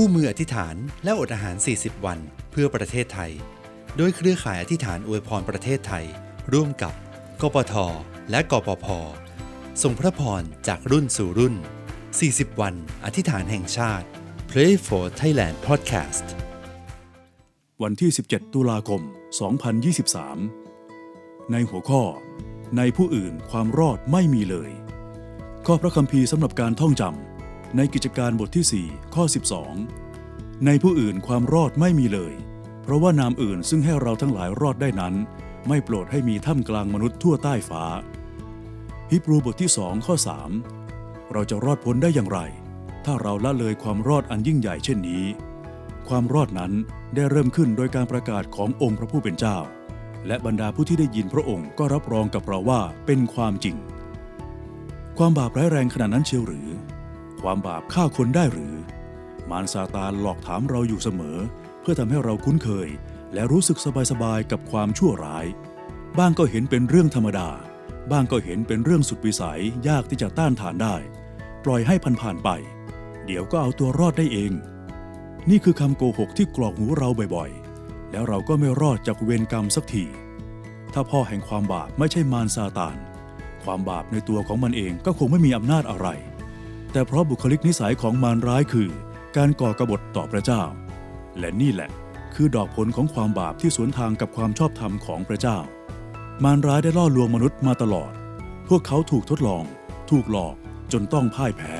คู่มืออธิษฐานและอดอาหาร 40 วัน เพื่อประเทศไทย โดยเครือข่ายอธิษฐานอวยพรประเทศไทย ร่วมกับ กปท และกปพส่งพระพรจากรุ่นสู่รุ่น 40 วัน อธิษฐานแห่งชาติ Pray for Thailand Podcast วันที่ 17 ตุลาคม 2023 ในหัวข้อ ในผู้อื่นความรอดไม่มีเลย ข้อพระคัมภีร์สำหรับการท่องจำ ในกิจการบทที่ 4 ข้อ 12 ในผู้อื่นความรอดไม่มีเลย เพราะว่านามอื่นซึ่งให้เราทั้งหลายรอดได้นั้น ไม่โปรดให้มีท่ามกลางมนุษย์ทั่วใต้ฟ้าฮิบรูบทที่2ข้อ 3 เราจะรอดพ้นได้อย่างไร ถ้าเราละเลยความรอดอันยิ่งใหญ่เช่นนี้ ความรอดนั้นได้เริ่มขึ้นโดยการประกาศขององค์พระผู้เป็นเจ้า และบรรดาผู้ที่ได้ยินพระองค์ก็รับรองกับเราว่าเป็นความจริง ความบาปร้ายแรงขนาดนั้นเชียวหรือ ความบาปฆ่าคนได้หรือ มารซาตานหลอกถามเราอยู่เสมอ เพื่อทำให้เราคุ้นเคย และรู้สึกสบายๆกับความชั่วร้าย บ้างก็เห็นเป็นเรื่องธรรมดา บ้างก็เห็นเป็นเรื่องสุดวิสัยยากที่จะต้านทานได้ ปล่อยให้ผ่านๆไป เดี๋ยวก็เอาตัวรอดได้เอง นี่คือคำโกหกที่กรอกหูเราบ่อยๆ แล้วเราก็ไม่รอดจากเวรกรรมสักทีถ้าพ่อแห่งความบาปไม่ใช่มารซาตาน ความบาปในตัวของมันเองก็คงไม่มีอำนาจอะไร แต่เพราะบุคลิกนิสัยของมารร้ายคือ การก่อกบฏต่อพระเจ้า และนี่แหละ คือดอกผลของความบาปที่สวนทางกับความชอบธรรมของพระเจ้า มารร้ายได้ล่อลวงมนุษย์มาตลอด พวกเขาถูกทดลอง ถูกหลอกจนต้องพ่ายแพ้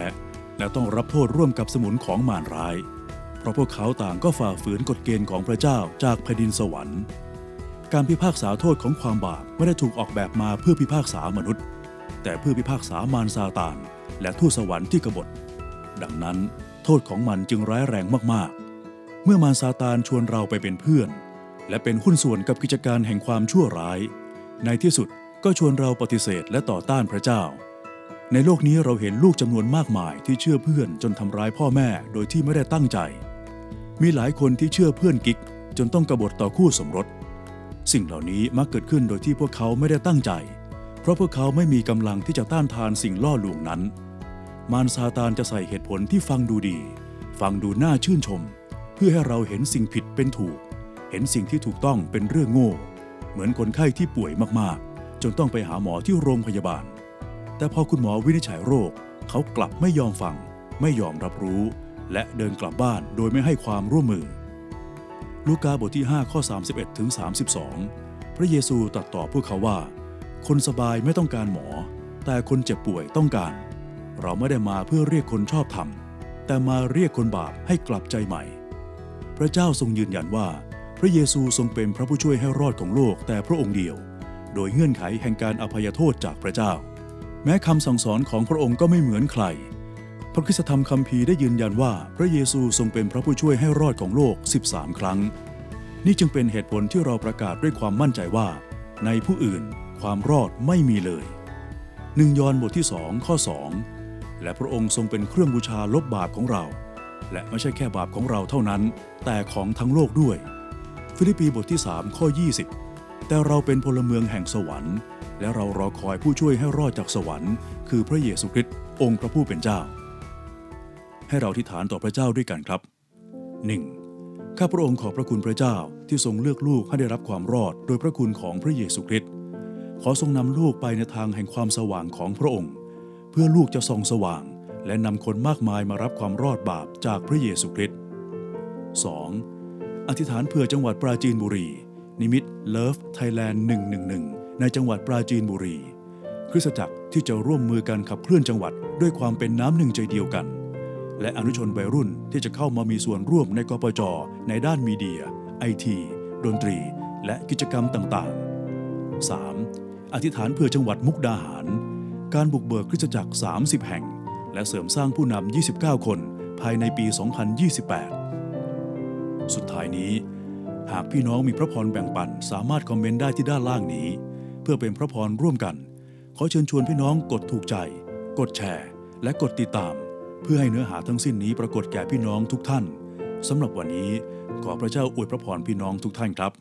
และต้องรับโทษร่วมกับสมุนของมารร้าย เพราะพวกเขาต่างก็ฝ่าฝืนกฎเกณฑ์ของพระเจ้าจากแผ่นดินสวรรค์ การพิพากษาโทษของความบาปไม่ได้ถูกออกแบบมาเพื่อพิพากษามนุษย์ แต่เพื่อพิพากษามารซาตาน และทูตสวรรค์ที่กบฏ ดังนั้นโทษของมันจึงร้ายแรงมากๆ เมื่อมารซาตานชวนเราไปเป็นเพื่อน และเป็นหุ้นส่วนกับกิจการแห่งความชั่วร้าย ในที่สุดก็ชวนเราปฏิเสธและต่อต้านพระเจ้า ในโลกนี้เราเห็นลูกจำนวนมากมายที่เชื่อเพื่อนจนทำร้ายพ่อแม่โดยที่ไม่ได้ตั้งใจ มีหลายคนที่เชื่อเพื่อนกิ๊กจนต้องกบฏต่อคู่สมรส สิ่งเหล่านี้มักเกิดขึ้นโดยที่พวกเขาไม่ได้ตั้งใจ เพราะพวกเขาไม่มีกำลังที่จะต้านทานสิ่งล่อลวงนั้น มารซาตานจะใส่เหตุผลที่ฟังดูดี ฟังดูน่าชื่นชม เพื่อให้เราเห็นสิ่งผิดเป็นถูก เห็นสิ่งที่ถูกต้องเป็นเรื่องโง่ เหมือนคนไข้ที่ป่วยมากๆ จนต้องไปหาหมอที่โรงพยาบาล แต่พอคุณหมอวินิจฉัยโรค เขากลับไม่ยอมฟัง ไม่ยอมรับรู้ และเดินกลับบ้านโดยไม่ให้ความร่วมมือ ลูกาบทที่5ข้อ31ถึง32 พระเยซูตรัสตอบพวกเขาว่า คนสบายไม่ต้องการหมอ แต่คนเจ็บป่วยต้องการ เราไม่ได้มาเพื่อเรียกคนชอบธรรม แต่มาเรียกคนบาปให้กลับใจใหม่ พระเจ้าทรงยืนยันว่า พระเยซูทรงเป็นพระผู้ช่วยให้รอดของโลกแต่พระองค์เดียว โดยเงื่อนไขแห่งการอภัยโทษจากพระเจ้า แม้คำสั่งสอนของพระองค์ก็ไม่เหมือนใคร พระคริสธรรมคัมภีร์ได้ยืนยันว่าพระเยซูทรงเป็นพระผู้ช่วยให้รอดของโลก 13 ครั้ง นี่จึงเป็นเหตุผลที่เราประกาศด้วยความมั่นใจว่า ในผู้อื่น ความรอดไม่มีเลยหนึ่งยอห์นบทที่สองข้อ2และพระองค์ทรงเป็นเครื่องบูชาลบบาปของเรา และไม่ใช่แค่บาปของเราเท่านั้น แต่ของทั้งโลกด้วย ฟิลิปปีบทที่3ข้อ20 แต่เราเป็นพลเมืองแห่งสวรรค์ และเรารอคอยผู้ช่วยให้รอดจากสวรรค์ คือพระเยซูคริสต์องค์พระผู้เป็นเจ้า ให้เราทิฏฐานต่อพระเจ้าด้วยกันครับ 1. ข้าพระองค์ขอบพระคุณพระเจ้าที่ทรงเลือกลูกให้ได้รับความรอด โดยพระคุณของพระเยซูคริสต์ ขอทรงนำลูกไปในทางแห่งความสว่างของพระองค์ เพื่อลูกจะส่องสว่าง และนำคนมากมายมารับความรอดบาปจากพระเยซูคริสต์ 2. อธิษฐานเพื่อจังหวัดปราจีนบุรี นิมิตเลิฟไทยแลนด์111 ในจังหวัดปราจีนบุรี คริสตจักรที่จะร่วมมือกันขับเคลื่อนจังหวัดด้วยความเป็นน้ำหนึ่งใจเดียวกัน และอนุชนวัยรุ่นที่จะเข้ามามีส่วนร่วมในกปจในด้านมีเดียไอทีดนตรี และกิจกรรมต่างๆ 3. อธิษฐานเพื่อจังหวัดมุกดาหาร การบุกเบิกคริสตจักร 30 แห่ง และเสริมสร้างผู้นำ 29 คนภายในปี 2028 สุดท้ายนี้ หากพี่น้องมีพระพรแบ่งปันสามารถคอมเมนต์ได้ที่ด้านล่างนี้ เพื่อเป็นพระพรร่วมกัน ขอเชิญชวนพี่น้องกดถูกใจ กดแชร์ และกดติดตาม เพื่อให้เนื้อหาทั้งสิ้นนี้ปรากฏแก่พี่น้องทุกท่านสำหรับวันนี้ขอพระเจ้าอวยพระพรพี่น้องทุกท่านครับ